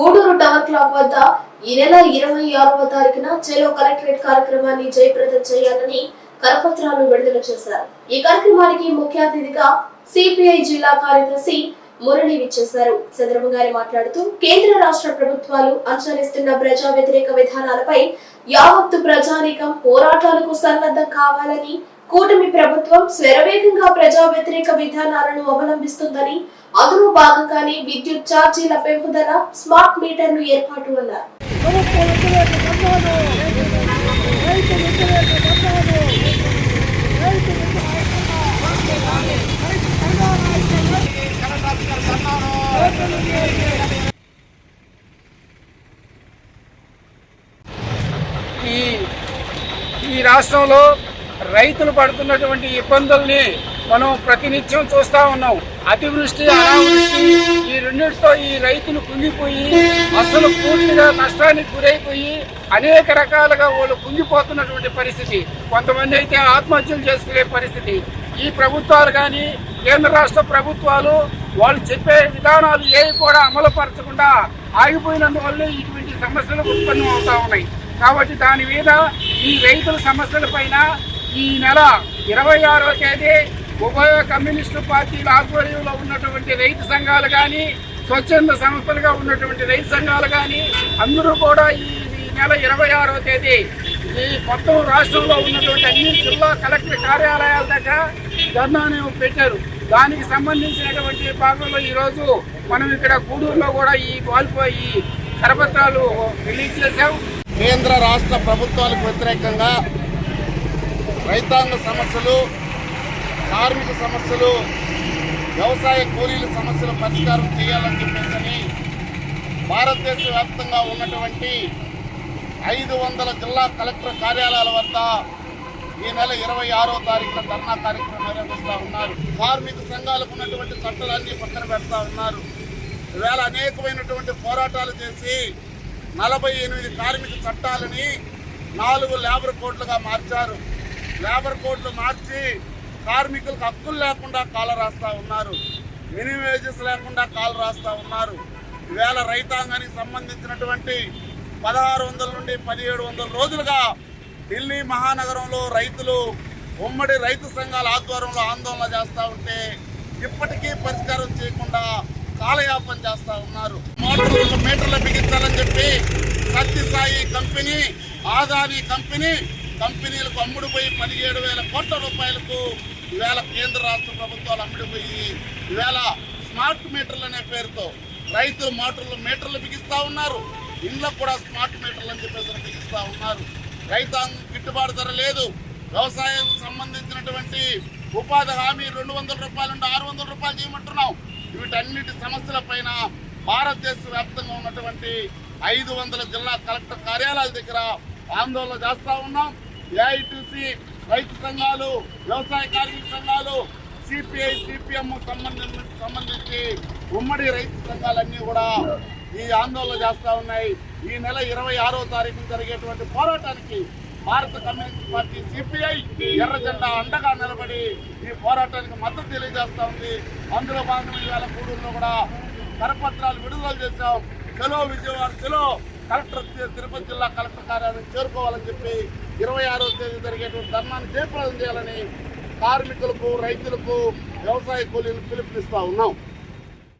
Gudur tower clock వద్ద ఈ నెల ఇరవై ఆరవ తారీఖున చెలో కలెక్టరేట్ కార్యక్రమాన్ని జయప్రదం చేయాలని కరపత్రాలు విడుదల చేశారు. ఈ కార్యక్రమానికి ముఖ్య అతిథిగా సిపిఐ జిల్లా కార్యదర్శి మురళి విచ్చేశారు. చంద్రబాబు గారు మాట్లాడుతూ కేంద్ర రాష్ట్ర ప్రభుత్వాలు అనుసరిస్తున్న ప్రజా వ్యతిరేక విధానాలపై యావత్తు ప్రజానీకం పోరాటాలకు సన్నద్ధం కావాలని కూటమి ప్రభుత్వం స్వరవేగంగా ప్రజా వ్యతిరేక విధానాలను అవలంబిస్తుందని అందులో భాగంగానే విద్యుత్ ఛార్జీల పెంపుదల స్మార్ట్ మీటర్లు ఏర్పాటు అన్నారు. ఈ ఈ రాష్ట్రంలో రైతులు పడుతున్నటువంటి ఇబ్బందుల్ని మనం ప్రతినిత్యం చూస్తా ఉన్నాం. అతివృష్టి అనావృష్టి ఈ రెండింటితో ఈ రైతులు కుంగిపోయి అసలు పూర్తిగా నష్టానికి గురైపోయి అనేక రకాలుగా వాళ్ళు కుంగిపోతున్నటువంటి పరిస్థితి. కొంతమంది అయితే ఆత్మహత్యలు చేసుకునే పరిస్థితి. ఈ ప్రభుత్వాలు కానీ కేంద్ర రాష్ట్ర ప్రభుత్వాలు వాళ్ళు చెప్పే విధానాలు ఏవి కూడా అమలుపరచకుండా ఆగిపోయినందువల్ల ఇటువంటి సమస్యలు ఉత్పన్నం అవుతా ఉన్నాయి. కాబట్టి దాని మీద ఈ రైతుల సమస్యల పైన ఈ నెల ఇరవై ఆరో తేదీ ఉభయ కమ్యూనిస్టు పార్టీల ఆధ్వర్యంలో ఉన్నటువంటి రైతు సంఘాలు కానీ స్వచ్ఛంద సంస్థలుగా ఉన్నటువంటి రైతు సంఘాలు కానీ అందరూ కూడా ఈ నెల ఇరవై ఆరవ తేదీ ఈ మొత్తం రాష్ట్రంలో ఉన్నటువంటి అన్ని జిల్లా కలెక్టర్ కార్యాలయాల దగ్గర ధర్నాను పెట్టారు. దానికి సంబంధించినటువంటి భాగంలో ఈరోజు మనం ఇక్కడ గూడూరులో కూడా ఈ వాల్పో ఈ కరపత్రాలు రిలీజ్ చేశాం. కేంద్ర రాష్ట్ర ప్రభుత్వాలకు వ్యతిరేకంగా రైతాంగ సమస్యలు కార్మిక సమస్యలు వ్యవసాయ కూలీల సమస్యల పరిష్కారం చేయాలని చెప్పేసి భారతదేశ వ్యాప్తంగా ఉన్నటువంటి ఐదు వందల జిల్లా కలెక్టర్ కార్యాలయాల వద్ద ఈ నెల ఇరవై ఆరో తారీఖున ధర్నా కార్యక్రమం నిర్వహిస్తూ ఉన్నారు. కార్మిక సంఘాలకు ఉన్నటువంటి చట్టాలన్నీ పక్కన పెడతా ఉన్నారు. ఈవేళ అనేకమైనటువంటి పోరాటాలు చేసి నలభై ఎనిమిది కార్మిక చట్టాలని నాలుగు లేబర్ కోడ్లుగా మార్చారు. లేబర్ కోడ్లు మార్చి కార్మికులకు హక్కులు లేకుండా కాల రాస్తా ఉన్నారు. మినిమం వేజెస్ లేకుండా కాలు రాస్తా ఉన్నారు. ఈవేళ రైతాంగానికి సంబంధించినటువంటి పదహారు వందల నుండి పదిహేడు వందల రోజులుగా ఢిల్లీ మహానగరంలో రైతులు ఉమ్మడి రైతు సంఘాల ఆధ్వర్యంలో ఆందోళన చేస్తూ ఉంటే ఇప్పటికీ పరిష్కారం చేయకుండా కాలయాపన చేస్తూ ఉన్నారు. మోటార్ మీటర్లు బిగించాలని చెప్పి సత్యసాయి కంపెనీ ఆదాని కంపెనీ కంపెనీలకు అమ్ముడుపోయి పదిహేడు వేల కోట్ల రూపాయలకు ఈవేళ కేంద్ర రాష్ట్ర ప్రభుత్వాలు అమ్ముడుపోయి ఈవేళ స్మార్ట్ మీటర్లు అనే పేరుతో రైతులు మోటార్లు మీటర్లు బిగిస్తూ ఉన్నారు. ఇళ్ళకు కూడా స్మార్ట్ మీటర్లు అని చెప్పేసి బిగిస్తూ ఉన్నారు. రైతాంగం గిట్టుబాటు ధర లేదు. వ్యవసాయం సంబంధించినటువంటి ఉపాధి హామీ రెండు వందల రూపాయల నుండి ఆరు వందల రూపాయలు చేయమంటున్నాం. వీటన్నిటి సమస్యల పైన భారతదేశ వ్యాప్తంగా ఉన్నటువంటి ఐదు వందల జిల్లా కలెక్టర్ కార్యాలయాల దగ్గర ఆందోళన చేస్తూ ఉన్నాం. ఏఐటిసి రైతు సంఘాలు వ్యవసాయ కార్మిక సంఘాలు సిపిఐ సిపిఎం సంబంధించిన సంబంధించి ఉమ్మడి రైతు సంఘాలన్నీ కూడా ఈ ఆందోళన చేస్తూ ఉన్నాయి. ఈ నెల ఇరవై ఆరో తారీఖు జరిగేటువంటి పోరాటానికి భారత కమ్యూనిస్ట్ పార్టీ సిపిఐ ఎర్ర జెండా అండగా నిలబడి ఈ పోరాటానికి మద్దతు తెలియజేస్తూ ఉంది. అందులో భాగంగా ఇవాళ గూడూరులో కూడా కరపత్రాలు విడుదల చేశాం. చలో విజయవాడ చలో కలెక్టర్ తిరుపతి జిల్లా కలెక్టర్ కార్యాలయం చేరుకోవాలని చెప్పి ఇరవై ఆరో తేదీ జరిగేటువంటి ధర్నాన్ని జయప్రదం చేయాలని కార్మికులకు రైతులకు వ్యవసాయ కూలీలకు పిలుపునిస్తా ఉన్నాం.